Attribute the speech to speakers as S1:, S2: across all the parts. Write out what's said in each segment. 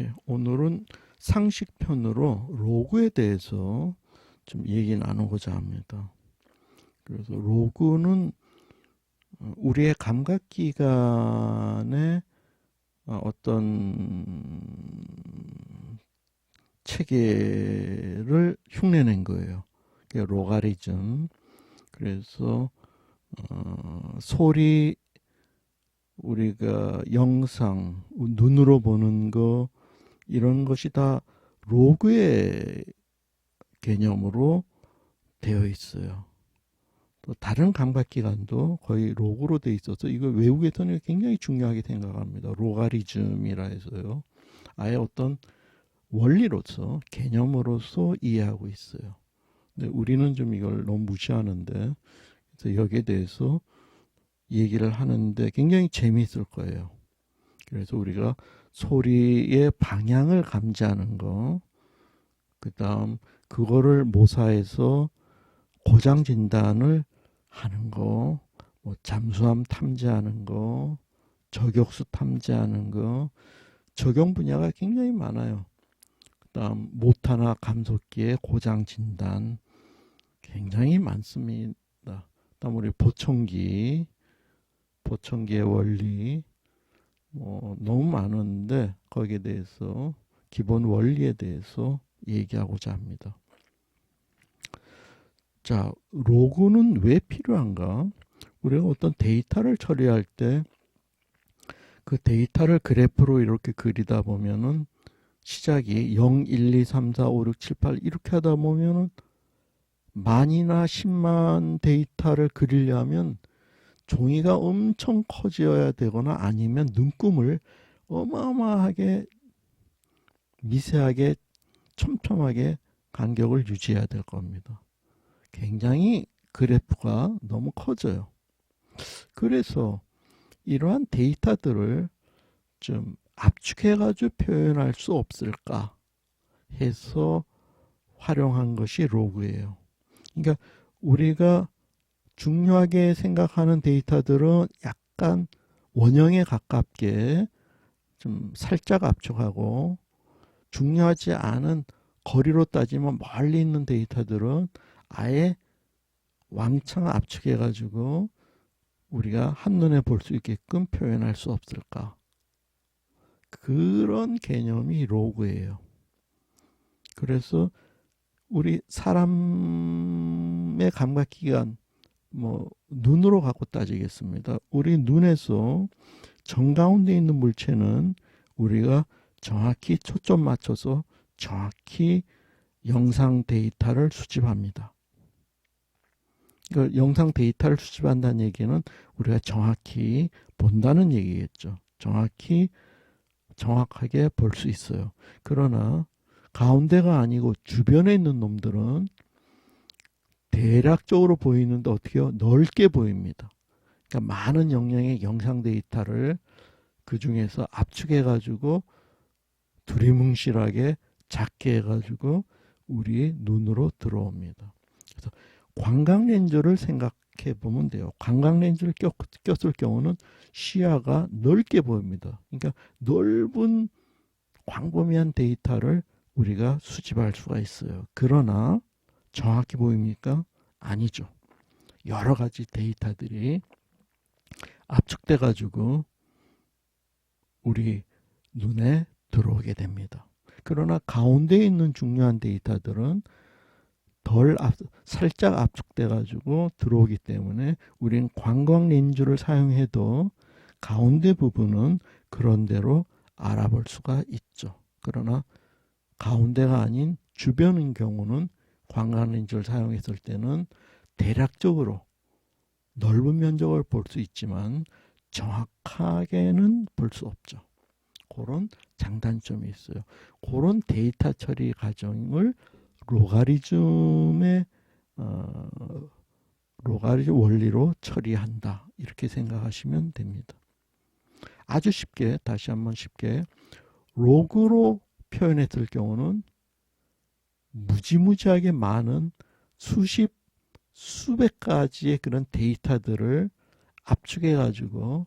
S1: 예, 오늘은 상식편으로 로그에 대해서 좀 얘기 나누고자 합니다. 그래서 로그는 어, 우리의 감각기관의 어, 어떤 체계를 흉내낸 거예요. 그게 로가리즘. 그래서 어, 소리, 우리가 영상, 눈으로 보는 거 이런 것이 다 로그의 개념으로 되어 있어요. 또 다른 감각기관도 거의 로그로 되어 있어서 이거 외국에서는 굉장히 중요하게 생각합니다. 로가리즘이라 해서요. 아예 어떤 원리로서 개념으로서 이해하고 있어요. 근데 우리는 좀 이걸 너무 무시하는데 그래서 여기에 대해서 얘기를 하는데 굉장히 재미있을 거예요. 그래서 우리가 소리의 방향을 감지하는 거, 그 다음 그거를 모사해서 고장 진단을 하는 거, 뭐 잠수함 탐지하는 거, 저격수 탐지하는 거, 적용 분야가 굉장히 많아요. 그 다음 모타나 감속기의 고장 진단 굉장히 많습니다. 그다음 우리 보청기, 보청기의 원리, 뭐 너무 많은데 거기에 대해서 기본 원리에 대해서 얘기하고자 합니다. 자, 로그는 왜 필요한가? 우리가 어떤 데이터를 처리할 때 그 데이터를 그래프로 이렇게 그리다 보면은 시작이 0, 1, 2, 3, 4, 5, 6, 7, 8 이렇게 하다 보면은 만이나 10만 데이터를 그리려면 종이가 엄청 커져야 되거나 아니면 눈금을 어마어마하게 미세하게 촘촘하게 간격을 유지해야 될 겁니다. 굉장히 그래프가 너무 커져요. 그래서 이러한 데이터들을 좀 압축해가지고 표현할 수 없을까 해서 활용한 것이 로그예요. 그러니까 우리가 중요하게 생각하는 데이터들은 약간 원형에 가깝게 좀 살짝 압축하고 중요하지 않은 거리로 따지면 멀리 있는 데이터들은 아예 왕창 압축해 가지고 우리가 한눈에 볼 수 있게끔 표현할 수 없을까? 그런 개념이 로그예요. 그래서 우리 사람의 감각기관 뭐 눈으로 갖고 따지겠습니다. 우리 눈에서 정 가운데 있는 물체는 우리가 정확히 초점 맞춰서 정확히 영상 데이터를 수집합니다. 그 영상 데이터를 수집한다는 얘기는 우리가 정확히 본다는 얘기겠죠. 정확히 정확하게 볼 수 있어요. 그러나 가운데가 아니고 주변에 있는 놈들은 대략적으로 보이는데 어떻게요? 넓게 보입니다. 그러니까 많은 영역의 영상 데이터를 그 중에서 압축해 가지고 두리뭉실하게 작게 해가지고 우리 눈으로 들어옵니다. 그래서 광각 렌즈를 생각해 보면 돼요. 광각 렌즈를 꼈, 꼈을 경우는 시야가 넓게 보입니다. 그러니까 넓은 광범위한 데이터를 우리가 수집할 수가 있어요. 그러나 정확히 보입니까? 아니죠. 여러 가지 데이터들이 압축돼 가지고 우리 눈에 들어오게 됩니다. 그러나 가운데 있는 중요한 데이터들은 덜 압, 살짝 압축돼 가지고 들어오기 때문에 우리는 광광 렌즈를 사용해도 가운데 부분은 그런 대로 알아볼 수가 있죠. 그러나 가운데가 아닌 주변인 경우는 렌즈를 사용했을 때는 대략적으로 넓은 면적을 볼 수 있지만 정확하게는 볼 수 없죠. 그런 장단점이 있어요. 그런 데이터 처리 과정을 로가리즘의 어, 로가리즘 원리로 처리한다 이렇게 생각하시면 됩니다. 아주 쉽게 다시 한번 쉽게 로그로 표현했을 경우는 무지무지하게 많은 수십 수백 가지의 그런 데이터들을 압축해 가지고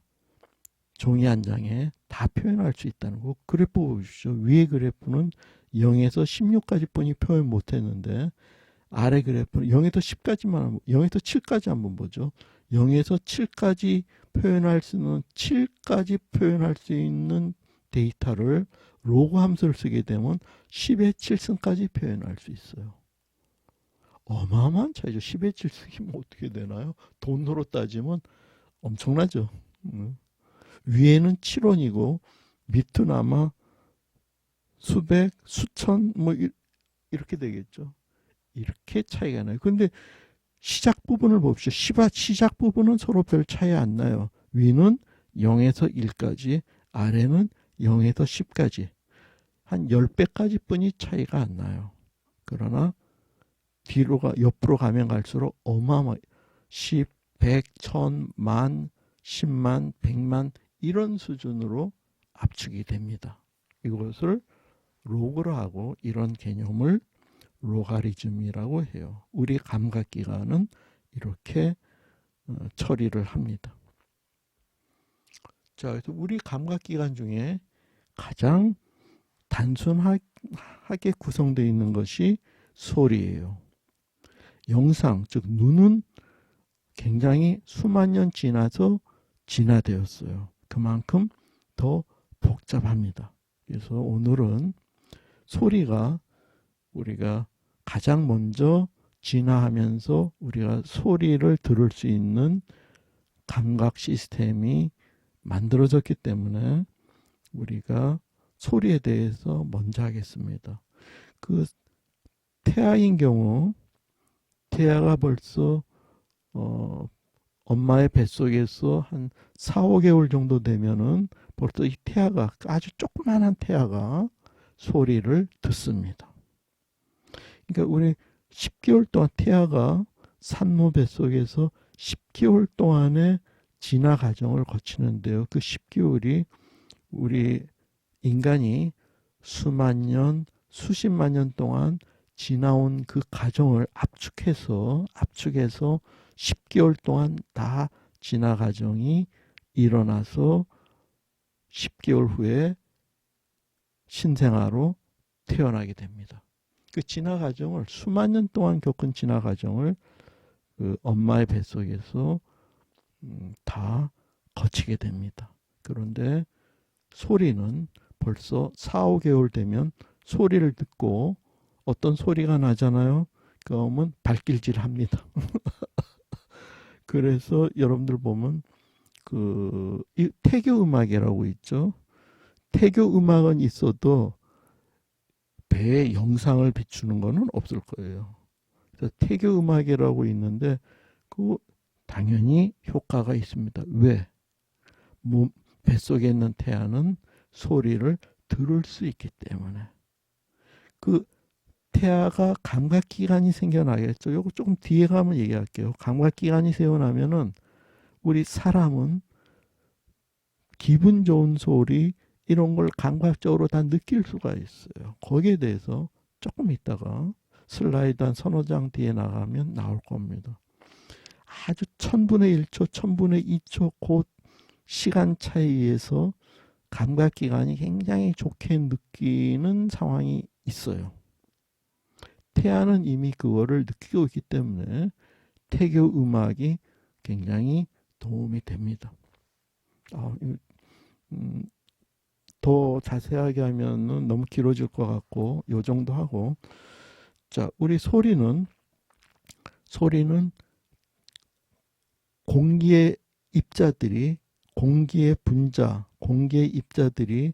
S1: 종이 한 장에 다 표현할 수 있다는 거. 그래프 보십시오. 위에 그래프는 0에서 16까지 뿐이 표현 못 했는데 아래 그래프는 0에서 10까지만 0에서 7까지 한번 보죠. 0에서 7까지 표현할 수 있는 7까지 표현할 수 있는 데이터를 로그 함수를 쓰게 되면 10의 7승까지 표현할 수 있어요. 어마어마한 차이죠. 10의 7승이면 어떻게 되나요? 돈으로 따지면 엄청나죠. 음. 위에는 7원이고 밑은 아마 수백, 수천 뭐 이- 이렇게 되겠죠. 이렇게 차이가 나요. 근데 시작 부분을 봅시다. 시바- 시작 부분은 서로 별 차이 안 나요. 위는 0에서 1까지, 아래는 0에서 10까지. 한 10배까지 뿐이 차이가 안 나요. 그러나 뒤로 가, 옆으로 가면 갈수록 어마어마 10, 100, 1000, 만, 10만, 100만 이런 수준으로 압축이 됩니다. 이것을 로그로 하고 이런 개념을 로가리즘이라고 해요. 우리 감각기관은 이렇게 어, 처리를 합니다. 자, 그래서 우리 감각기관 중에 가장 단순하게 구성되어 있는 것이 소리예요. 영상, 즉 눈은 굉장히 수만 년 지나서 진화되었어요. 그만큼 더 복잡합니다. 그래서 오늘은 소리가 우리가 가장 먼저 진화하면서 우리가 소리를 들을 수 있는 감각 시스템이 만들어졌기 때문에 우리가 소리에 대해서 먼저 하겠습니다. 그 태아인 경우 태아가 벌써 어 엄마의 뱃속에서 한 4, 5개월 정도 되면은 벌써 이 태아가 아주 조그만한 태아가 소리를 듣습니다. 그러니까 우리 10개월 동안 태아가 산모 뱃속에서 10개월 동안의 진화 과정을 거치는데요. 그 10개월이 우리 인간이 수만 년, 수십만 년 동안 지나온 그 과정을 압축해서 압축해서 10개월 동안 다 진화 과정이 일어나서 10개월 후에 신생아로 태어나게 됩니다. 그 진화 과정을 수만 년 동안 겪은 진화 과정을 그 엄마의 뱃속에서 음, 다 거치게 됩니다. 그런데 소리는 벌써 4, 5개월 되면 소리를 듣고 어떤 소리가 나잖아요. 그러면 발길질 합니다. 그래서 여러분들 보면 그 태교 음악이라고 있죠. 태교 음악은 있어도 배에 영상을 비추는 거는 없을 거예요. 그래서 태교 음악이라고 있는데 그 당연히 효과가 있습니다. 왜? 몸 뱃속에 있는 태아는 소리를 들을 수 있기 때문에 그 태아가 감각기관이 생겨나겠죠. 요거 조금 뒤에 가면 얘기할게요. 감각기관이 생겨나면은 우리 사람은 기분 좋은 소리 이런 걸 감각적으로 다 느낄 수가 있어요. 거기에 대해서 조금 있다가 슬라이드 한 서너 장 뒤에 나가면 나올 겁니다. 아주 천분의 일초, 천분의 이초 곧 시간 차이에서 감각 기관이 굉장히 좋게 느끼는 상황이 있어요. 태아는 이미 그거를 느끼고 있기 때문에 태교 음악이 굉장히 도움이 됩니다. 아, 음, 더 자세하게 하면은 너무 길어질 것 같고 요 정도 하고 자 우리 소리는 소리는 공기의 입자들이 공기의 분자 공기의 입자들이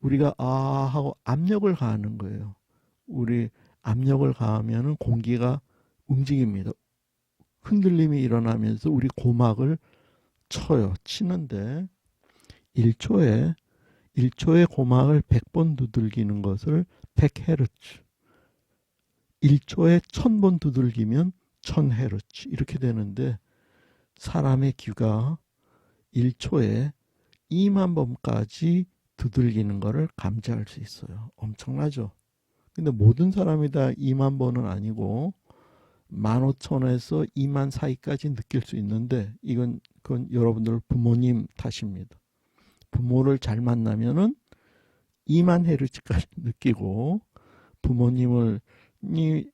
S1: 우리가 아 하고 압력을 가하는 거예요. 우리 압력을 가하면은 공기가 움직입니다. 흔들림이 일어나면서 우리 고막을 쳐요. 치는데 1초에 1초에 고막을 100번 두들기는 것을 100헤르츠 1초에 1000번 두들기면 1000헤르츠 이렇게 되는데 사람의 귀가 1초에 2만 번까지 두들기는 것을 감지할 수 있어요. 엄청나죠? 근데 모든 사람이 다 2만 번은 아니고 15,000에서 2만 사이까지 느낄 수 있는데 이건 그건 여러분들 부모님 탓입니다. 부모를 잘 만나면은 2만 헤르츠까지 느끼고 부모님을 이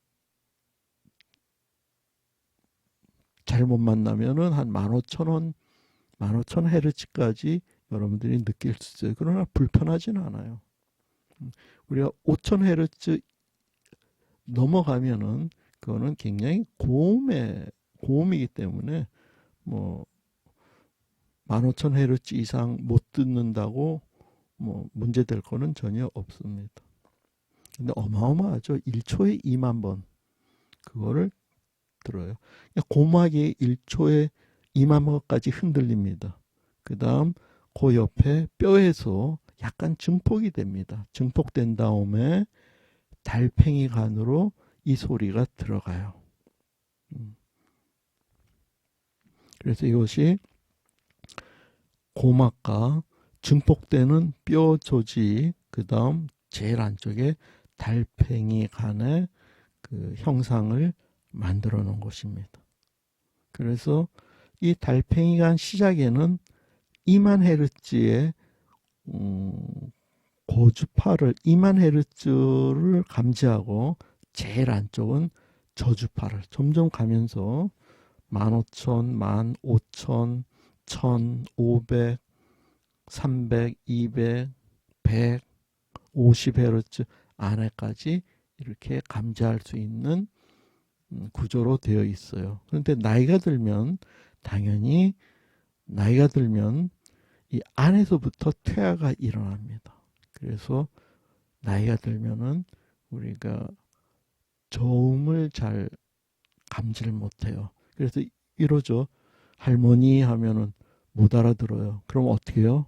S1: 잘못 만나면은 한 15,000원 15,000 헤르츠까지 여러분들이 느낄 수 있어요. 그러나 불편하진 않아요. 음, 우리가 5,000 헤르츠 넘어가면은 그거는 굉장히 고음의 고음이기 때문에 뭐 15,000헤르츠 이상 못 듣는다고 뭐 문제될 거는 전혀 없습니다. 근데 어마어마하죠. 1초에 2만 번 그거를 들어요. 고막이 1초에 2만 번까지 흔들립니다. 그 다음 그 옆에 뼈에서 약간 증폭이 됩니다. 증폭된 다음에 달팽이 간으로 이 소리가 들어가요. 음. 그래서 이것이 고막과 증폭되는 뼈 조직, 그 다음 제일 안쪽에 달팽이 간의 그 형상을 만들어 놓은 것입니다. 그래서 이 달팽이 간 시작에는 2만 헤르츠의 음, 고주파를 2만 헤르츠를 감지하고 제일 안쪽은 저주파를 점점 가면서 15,000, 15,000, 1,500, 300, 200, 100, 50Hz 안에까지 이렇게 감지할 수 있는 음, 구조로 되어 있어요. 그런데 나이가 들면 당연히 나이가 들면 이 안에서부터 퇴화가 일어납니다. 그래서 나이가 들면은 우리가 저음을 잘 감지를 못해요. 그래서 이러죠. 할머니 하면은 못 알아들어요. 그럼 어떻게 해요?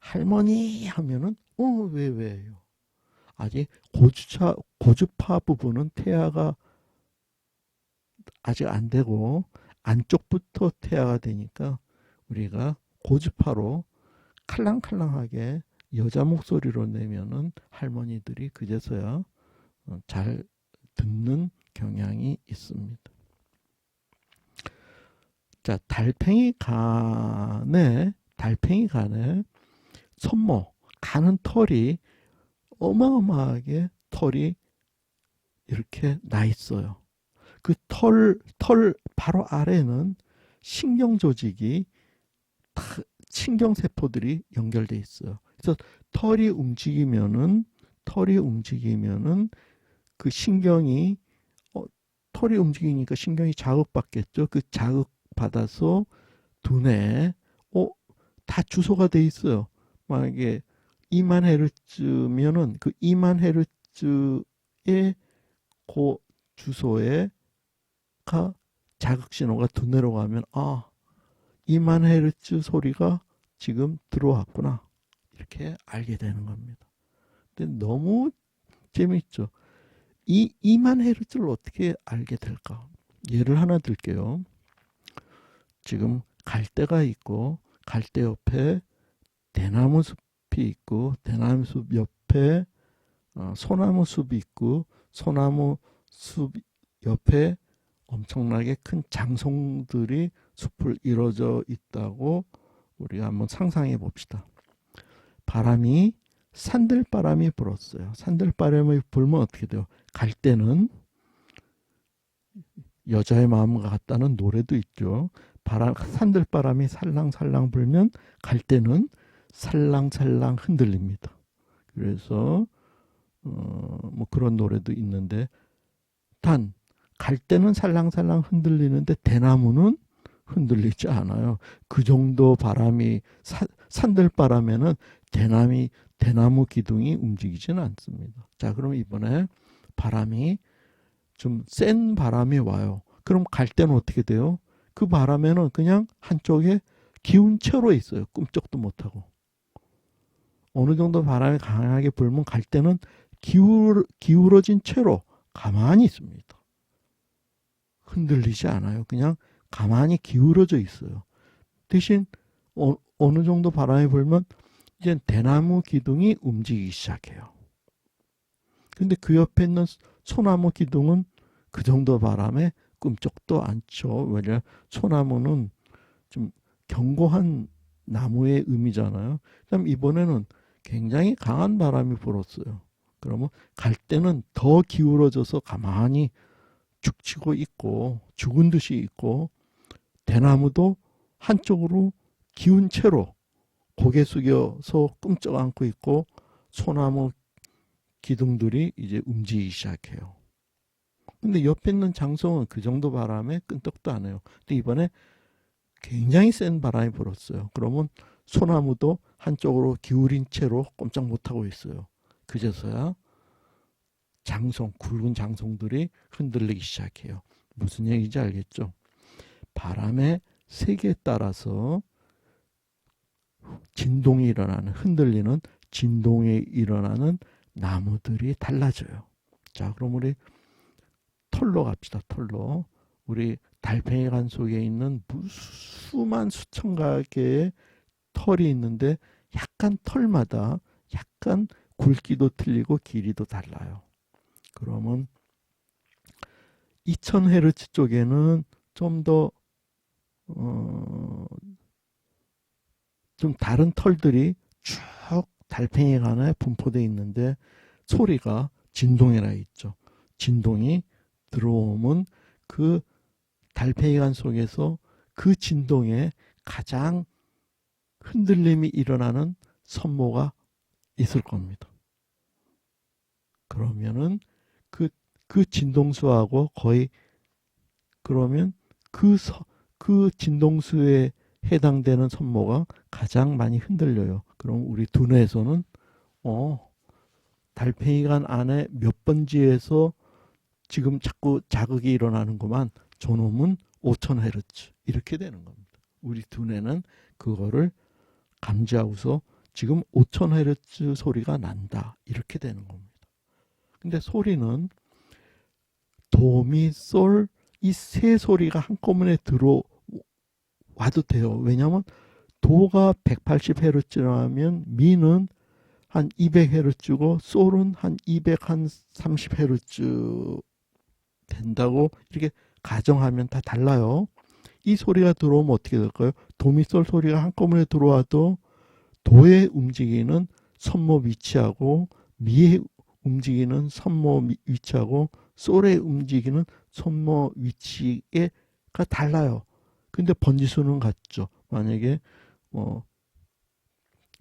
S1: 할머니 하면은 어 왜 왜요? 아직 고주차 고주파 부분은 태아가 아직 안 되고 안쪽부터 태아가 되니까 우리가 고주파로 칼랑칼랑하게 여자 목소리로 내면은 할머니들이 그제서야 어, 잘 듣는 경향이 있습니다. 자, 달팽이 간에, 달팽이 간에 손목, 가는 털이 어마어마하게 털이 이렇게 나 있어요. 그 털, 털 바로 아래는 신경 조직이 신경 세포들이 연결돼 있어요. 그래서 털이 움직이면은 털이 움직이면은 그 신경이 어, 털이 움직이니까 신경이 자극받겠죠. 그 자극 받아서 두뇌에 어, 다 주소가 돼 있어요. 만약에 2만 헤르츠면은 그 2만 헤르츠의 그 주소에 가 자극 신호가 두뇌로 가면 아 2만 헤르츠 소리가 지금 들어왔구나 이렇게 알게 되는 겁니다. 근데 너무 재미있죠. 이 2만 헤르츠를 어떻게 알게 될까? 예를 하나 들게요. 지금 갈대가 있고 갈대 옆에 대나무 숲이 있고 대나무 숲 옆에 어, 소나무 숲이 있고 소나무 숲 옆에 엄청나게 큰 장송들이 숲을 이루어져 있다고 우리가 한번 상상해 봅시다. 바람이 산들바람이 불었어요. 산들바람이 불면 어떻게 돼요? 갈 때는 여자의 마음과 같다는 노래도 있죠. 바람, 산들바람이 살랑살랑 불면 갈 때는 살랑살랑 흔들립니다. 그래서 어, 뭐 그런 노래도 있는데 단 갈 때는 살랑살랑 흔들리는데 대나무는 흔들리지 않아요. 그 정도 바람이 사, 산들바람에는 대나무 대나무 기둥이 움직이지는 않습니다. 자, 그럼 이번에 바람이 좀 센 바람이 와요. 그럼 갈 때는 어떻게 돼요? 그 바람에는 그냥 한쪽에 기운 채로 있어요. 꿈쩍도 못하고. 어느 정도 바람이 강하게 불면 갈 때는 기울, 기울어진 채로 가만히 있습니다. 흔들리지 않아요. 그냥 가만히 기울어져 있어요. 대신 어, 어느 정도 바람이 불면 이제 대나무 기둥이 움직이기 시작해요. 근데 그 옆에 있는 소나무 기둥은 그 정도 바람에 꿈쩍도 않죠. 왜냐 소나무는 좀 견고한 나무의 의미잖아요. 그다음 이번에는 굉장히 강한 바람이 불었어요. 그러면 갈 때는 더 기울어져서 가만히 죽치고 있고 죽은 듯이 있고 대나무도 한쪽으로 기운 채로 고개 숙여서 끔쩍 않고 있고 소나무 기둥들이 이제 움직이기 시작해요. 근데 옆에 있는 장성은 그 정도 바람에 끈떡도 안 해요. 근데 이번에 굉장히 센 바람이 불었어요. 그러면 소나무도 한쪽으로 기울인 채로 꼼짝 못하고 있어요. 그제서야 장성, 굵은 장성들이 흔들리기 시작해요. 무슨 얘기인지 알겠죠? 바람의 세기에 따라서 진동이 일어나는, 흔들리는 진동이 일어나는 나무들이 달라져요. 자, 그럼 우리 털로 갑시다. 털로. 우리 달팽이관 속에 있는 수만 수천 가지의 털이 있는데 약간 털마다 약간 굵기도 틀리고 길이도 달라요. 그러면 2000Hz 쪽에는 좀 더, 어, 좀 다른 털들이 쭉 달팽이관에 분포되어 있는데 소리가 진동이라 있죠. 진동이 들어오면 그 달팽이관 속에서 그 진동에 가장 흔들림이 일어나는 선모가 있을 겁니다. 그러면은 그, 그 진동수하고 거의 그러면 그, 서, 그 진동수에 해당되는 선모가 가장 많이 흔들려요. 그럼 우리 두뇌에서는 어 달팽이관 안에 몇 번지에서 지금 자꾸 자극이 일어나는구만. 저놈은 5000Hz 이렇게 되는 겁니다. 우리 두뇌는 그거를 감지하고서 지금 5000Hz 소리가 난다 이렇게 되는 겁니다. 근데 소리는 도미 솔 이 세 소리가 한꺼번에 들어와도 돼요. 왜냐하면 도가 180Hz라면 미는 한 200Hz고 솔은 한 230Hz 된다고 이렇게 가정하면 다 달라요. 이 소리가 들어오면 어떻게 될까요? 도미솔 소리가 한꺼번에 들어와도 도에 움직이는 선모 위치하고 미에 움직이는 선모 위치하고 솔에 움직이는 선모 위치가 달라요. 근데 번지수는 같죠. 만약에 뭐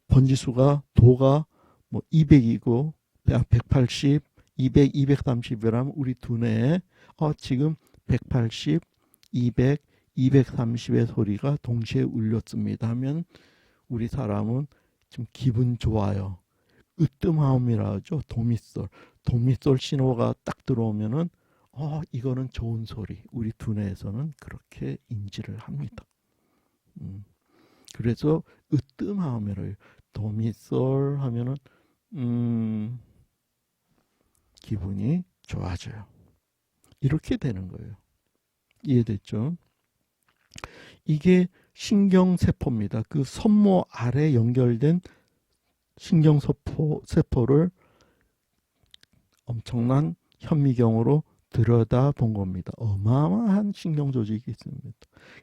S1: 번지수가 도가 뭐 200이고 180, 200, 230이라면 우리 두뇌에 어 지금 180, 200, 230의 소리가 동시에 울렸습니다 하면 우리 사람은 좀 기분 좋아요. 으뜸하음이라 하죠. 도미솔. 도미솔 신호가 딱 들어오면은 어 이거는 좋은 소리. 우리 두뇌에서는 그렇게 인지를 합니다. 음. 그래서 으뜸하음이라 도미솔 하면은 음 기분이 좋아져요. 이렇게 되는 거예요. 이해됐죠? 이게 신경세포입니다. 그 선모 아래 연결된 신경세포, 세포를 엄청난 현미경으로 들여다 본 겁니다. 어마어마한 신경 조직이 있습니다.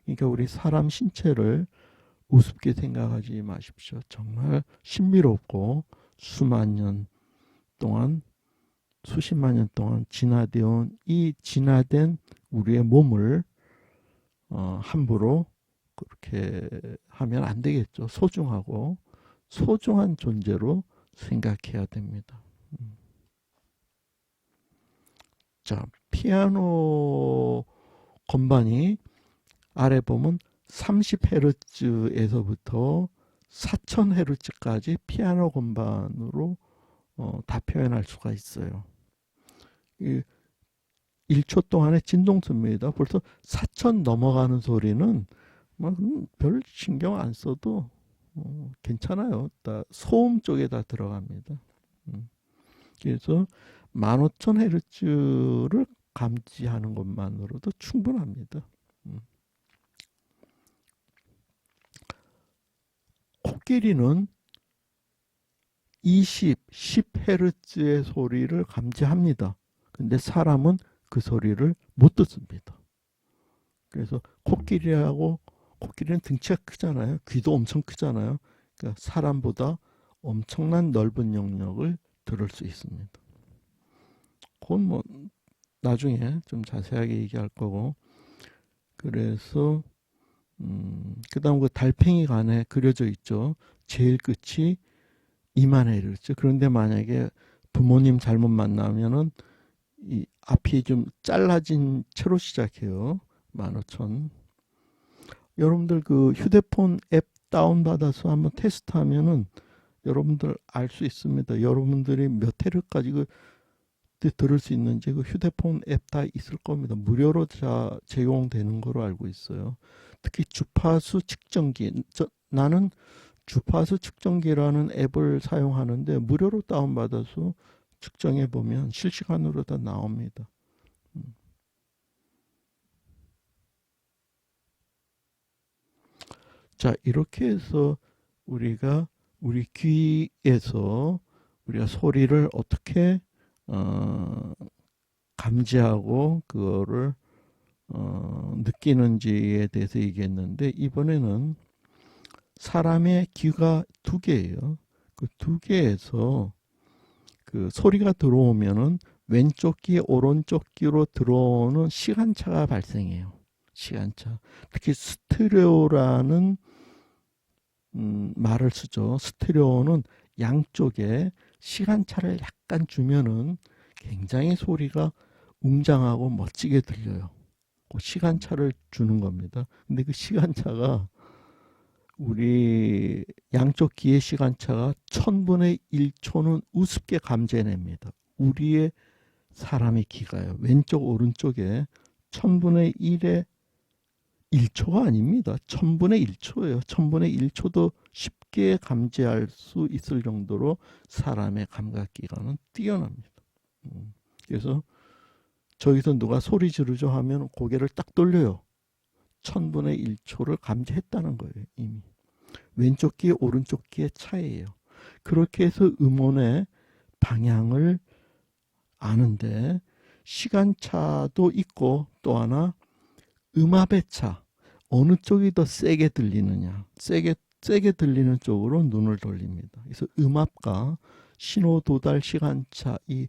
S1: 그러니까 우리 사람 신체를 우습게 생각하지 마십시오. 정말 신비롭고 수만 년 동안 수십만 년 동안 진화되어 이 진화된 우리의 몸을 어, 함부로 그렇게 하면 안 되겠죠. 소중하고 소중한 존재로 생각해야 됩니다. 음. 자, 피아노 건반이 아래 보면 30Hz에서부터 4000Hz까지 피아노 건반으로 어, 다 표현할 수가 있어요. 이 1초 동안의 진동수입니다. 벌써 4천 넘어가는 소리는 뭐별 신경 안 써도 어, 괜찮아요. 다 소음 쪽에 다 들어갑니다. 음. 그래서 15,000Hz를 감지하는 것만으로도 충분합니다. 음. 코끼리는 20, 10Hz의 소리를 감지합니다. 근데 사람은 그 소리를 못 듣습니다. 그래서 코끼리하고 코끼리는 등치가 크잖아요. 귀도 엄청 크잖아요. 그러니까 사람보다 엄청난 넓은 영역을 들을 수 있습니다. 그건 뭐 나중에 좀 자세하게 얘기할 거고 그래서 음, 그다음 그 달팽이 간에 그려져 있죠. 제일 끝이 이만해 이르죠. 그런데 만약에 부모님 잘못 만나면은 이 앞이 좀 잘라진 채로 시작해요. 15,000. 여러분들 그 휴대폰 앱 다운받아서 한번 테스트하면은 여러분들 알 수 있습니다. 여러분들이 몇 회를까지 그 들을 수 있는지 그 휴대폰 앱 다 있을 겁니다. 무료로 자 제공되는 거로 알고 있어요. 특히 주파수 측정기. 저, 나는 주파수 측정기라는 앱을 사용하는데 무료로 다운받아서 측정해 보면 실시간으로 다 나옵니다. 음. 자, 이렇게 해서 우리가 우리 귀에서 우리가 소리를 어떻게 어, 감지하고 그거를 어, 느끼는지에 대해서 얘기했는데 이번에는 사람의 귀가 두 개예요. 그 두 개에서 그 소리가 들어오면은 왼쪽 귀, 오른쪽 귀로 들어오는 시간차가 발생해요. 시간차. 특히 스테레오라는 음, 말을 쓰죠. 스테레오는 양쪽에 시간차를 약간 주면은 굉장히 소리가 웅장하고 멋지게 들려요. 그 시간차를 주는 겁니다. 근데 그 시간차가 우리 양쪽 귀의 시간차가 천분의 1초는 우습게 감지해냅니다. 우리의 사람의 귀가요. 왼쪽 오른쪽에 천분의 1의 1초가 아닙니다. 천분의 1초예요. 천분의 1초도 쉽 게 감지할 수 있을 정도로 사람의 감각 기관은 뛰어납니다. 음, 그래서 저기서 누가 소리 지르죠 하면 고개를 딱 돌려요. 천분의 1초를 감지했다는 거예요, 이미. 왼쪽 귀, 오른쪽 귀의 차이예요. 그렇게 해서 음원의 방향을 아는데 시간차도 있고 또 하나 음압의 차. 어느 쪽이 더 세게 들리느냐. 세게 세게 들리는 쪽으로 눈을 돌립니다. 그래서 음압과 신호 도달 시간차 이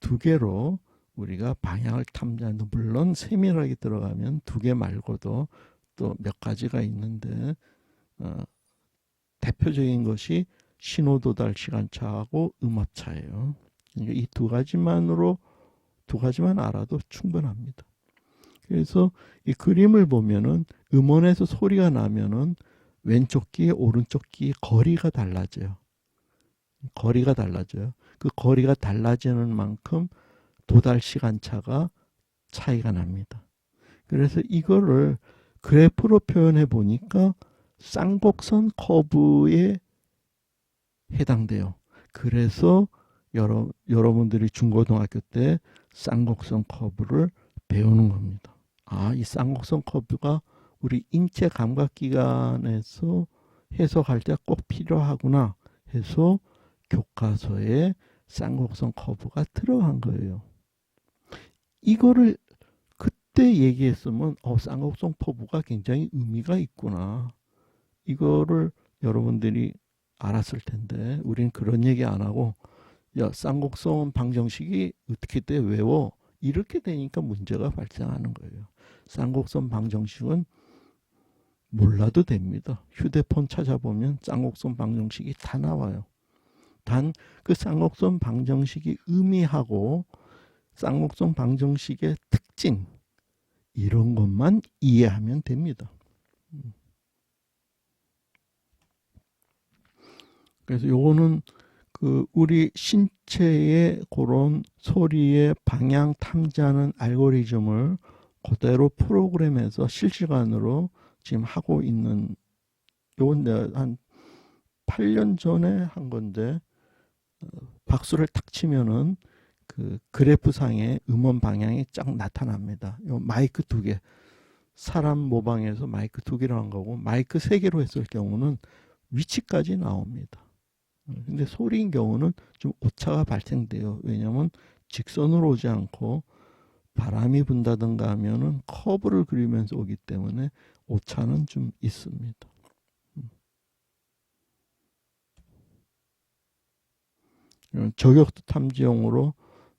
S1: 두 개로 우리가 방향을 탐지하는 물론 세밀하게 들어가면 두 개 말고도 또 몇 가지가 있는데 어, 대표적인 것이 신호 도달 시간차하고 음압차예요. 그러니까 이두 가지만으로 두 가지만 알아도 충분합니다. 그래서 이 그림을 보면은 음원에서 소리가 나면은 왼쪽 귀, 오른쪽 귀 거리가 달라져요. 거리가 달라져요. 그 거리가 달라지는 만큼 도달 시간차가 차이가 납니다. 그래서 이거를 그래프로 표현해 보니까 쌍곡선 커브에 해당돼요. 그래서 여러, 여러분들이 중고등학교 때 쌍곡선 커브를 배우는 겁니다. 아, 이 쌍곡선 커브가 우리 인체 감각기관에서 해석할 때 꼭 필요하구나 해서 교과서에 쌍곡선 커브가 들어간 거예요. 이거를 그때 얘기했으면 어, 쌍곡선 커브가 굉장히 의미가 있구나. 이거를 여러분들이 알았을 텐데 우린 그런 얘기 안 하고 야 쌍곡선 방정식이 어떻게 돼 외워 이렇게 되니까 문제가 발생하는 거예요. 쌍곡선 방정식은 몰라도 됩니다. 휴대폰 찾아보면 쌍곡선 방정식이 다 나와요. 단 그 쌍곡선 방정식이 의미하고 쌍곡선 방정식의 특징 이런 것만 이해하면 됩니다. 음. 그래서 요거는 그 우리 신체의 그런 소리의 방향 탐지하는 알고리즘을 그대로 프로그램에서 실시간으로 지금 하고 있는 요건 내가 한 8년 전에 한 건데 어, 박수를 탁 치면은 그 그래프 상에 음원 방향이 쫙 나타납니다. 요 마이크 두 개. 사람 모방해서 마이크 두 개로 한 거고 마이크 세 개로 했을 경우는 위치까지 나옵니다. 어, 근데 소리인 경우는 좀 오차가 발생돼요. 왜냐하면 직선으로 오지 않고 바람이 분다든가 하면은 커브를 그리면서 오기 때문에 오차는 좀 있습니다. 이런 저격수 탐지용으로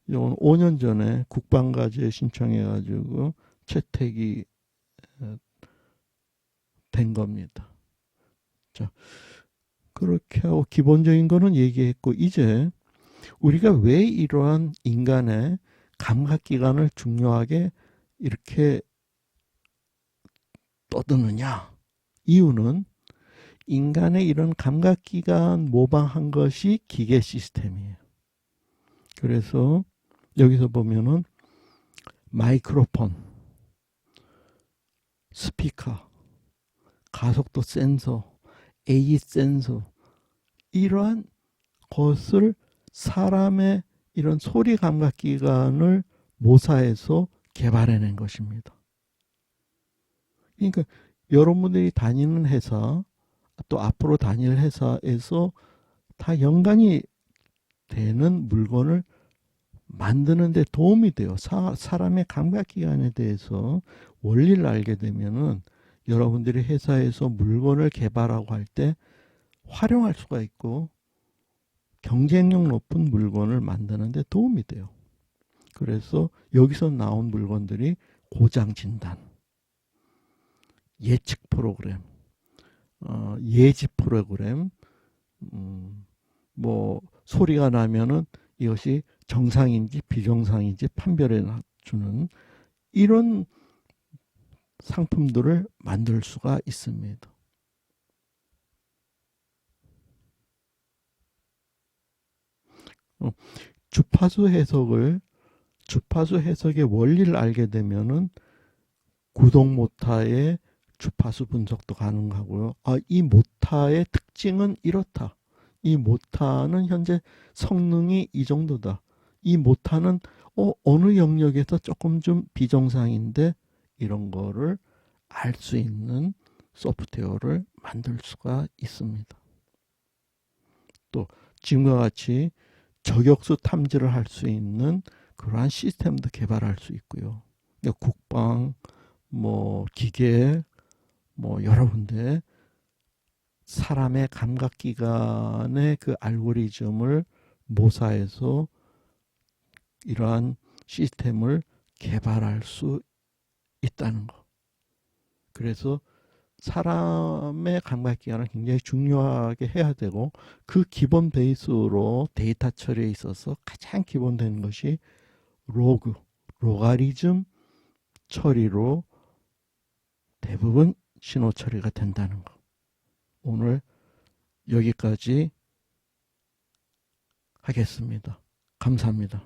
S1: 이건 5년 전에 국방과제에 신청해 가지고 채택이 어, 된 겁니다. 자, 그렇게 하고 기본적인 거는 얘기했고 이제 우리가 왜 이러한 인간의 감각 기관을 중요하게 이렇게 떠드느냐? 이유는 인간의 이런 감각 기관 모방한 것이 기계 시스템이에요. 그래서 여기서 보면은 마이크로폰, 스피커, 가속도 센서, A 센서 이러한 것을 사람의 이런 소리 감각 기관을 모사해서 개발해낸 것입니다. 그러니까 여러분들이 다니는 회사 또 앞으로 다닐 회사에서 다 연관이 되는 물건을 만드는 데 도움이 돼요. 사, 사람의 감각 기관에 대해서 원리를 알게 되면은 여러분들이 회사에서 물건을 개발하고 할 때 활용할 수가 있고 경쟁력 높은 물건을 만드는 데 도움이 돼요. 그래서 여기서 나온 물건들이 고장 진단, 예측 프로그램, 어, 예지 프로그램, 음, 뭐 소리가 나면은 이것이 정상인지 비정상인지 판별해 주는 이런 상품들을 만들 수가 있습니다. 어, 주파수 해석을 주파수 해석의 원리를 알게 되면은 구동 모타의 주파수 분석도 가능하고요. 아, 이 모타의 특징은 이렇다. 이 모타는 현재 성능이 이 정도다. 이 모타는 어, 어느 영역에서 조금 좀 비정상인데 이런 거를 알 수 있는 소프트웨어를 만들 수가 있습니다. 또 지금과 같이 저격수 탐지를 할 수 있는 그러한 시스템도 개발할 수 있고요. 국방, 뭐 기계, 뭐 여러 군데 사람의 감각 기관의 그 알고리즘을 모사해서 이러한 시스템을 개발할 수 있다는 거. 그래서 사람의 감각 기관을 굉장히 중요하게 해야 되고 그 기본 베이스로 데이터 처리에 있어서 가장 기본되는 것이 로그, 로가리즘 처리로 대부분 신호 처리가 된다는 거. 오늘 여기까지 하겠습니다. 감사합니다.